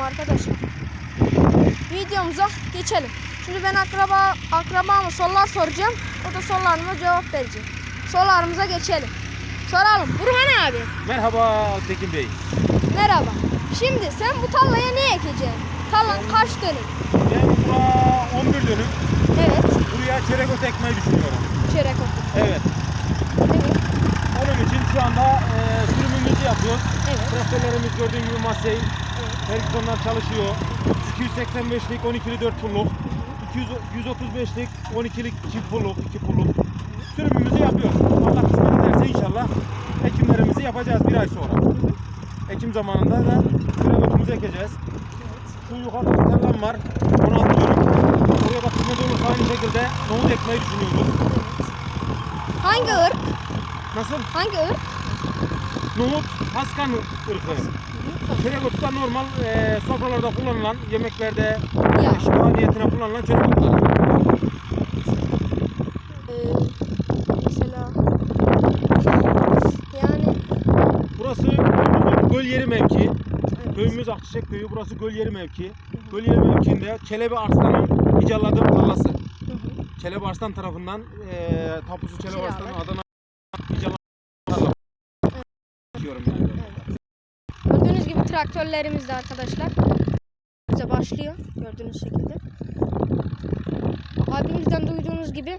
arkadaşlar. Videomuza geçelim. Şimdi ben akraba akrabama sorular soracağım. O da sorularıma cevap verecek. Sorularımıza geçelim. Soralım. Burhan abi. Merhaba Tekin Bey. Merhaba. Şimdi sen bu tarlaya ne ekeceksin? Tarlan kaç dönüm? Ben bura 11 dönüm. Evet. Buraya çörek otu ekmeyi düşünüyorum. Evet. Evet. Onun için şu anda e, sürümümüzü yapıyoruz. Evet. Traktörlerimiz gördüğün gibi Massey. Ferguson'lar çalışıyor. 285'lik 12'li 4 pulluk. 200, 135'lik 12'lik 2 pulluk, 2 pulluk. Sürümümüzü yapıyoruz. Allah kısmet ederse inşallah ekimlerimizi yapacağız bir ay sonra. Ekim zamanında da otumuzu ekeceğiz. Şu yukarıda bir tarlam var. 16 dönüm. Oraya da kısmet olursa aynı şekilde nohut ekmeyi düşünüyoruz. Hangi ırk? Nasıl? Hangi ırk? Nohut Haskan ırkı. Çörek otu da normal e, sofralarda kullanılan, yemeklerde Ya. şifa niyetine kullanılan çörek otları. Ee, mesela yani Burası göl yeri mevki. evet. Köyümüz Akçiçek köyü, burası göl yeri mevki. Göl yeri mevkiinde Çelebi Arslan'ın icalladığı tarlası. Çelebi Arslan tarafından e, tapusu Çelebi Kiralı. Arslan'ın Adana. Diyorum yani. Evet. Gördüğünüz gibi traktörlerimiz de arkadaşlar bize başlıyor gördüğünüz şekilde. Abimizden duyduğunuz gibi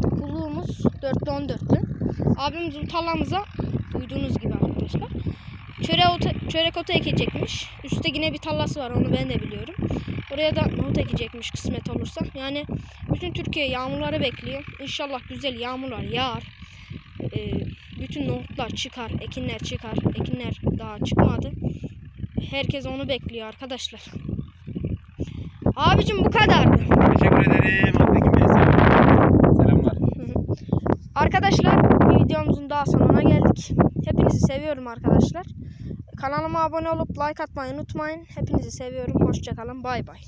kulluğumuz 4'lü 14'lü. Abimizin tarlamıza duyduğunuz gibi arkadaşlar. Çöre ota, çörek otu ekecekmiş. Üstte yine bir tarlası var onu ben de biliyorum. Oraya da nohut ekecekmiş kısmet olursa. Yani bütün Türkiye yağmurları bekliyor. İnşallah güzel yağmurlar yağar. Ee, bütün nohutlar çıkar, ekinler çıkar. Ekinler daha çıkmadı. Herkes onu bekliyor arkadaşlar. Abicim bu kadardı. Teşekkür ederim. Selamlar. Arkadaşlar videomuzun daha sonuna geldik. Hepinizi seviyorum arkadaşlar. Kanalıma abone olup like atmayı unutmayın. Hepinizi seviyorum. Hoşçakalın. Bay bay.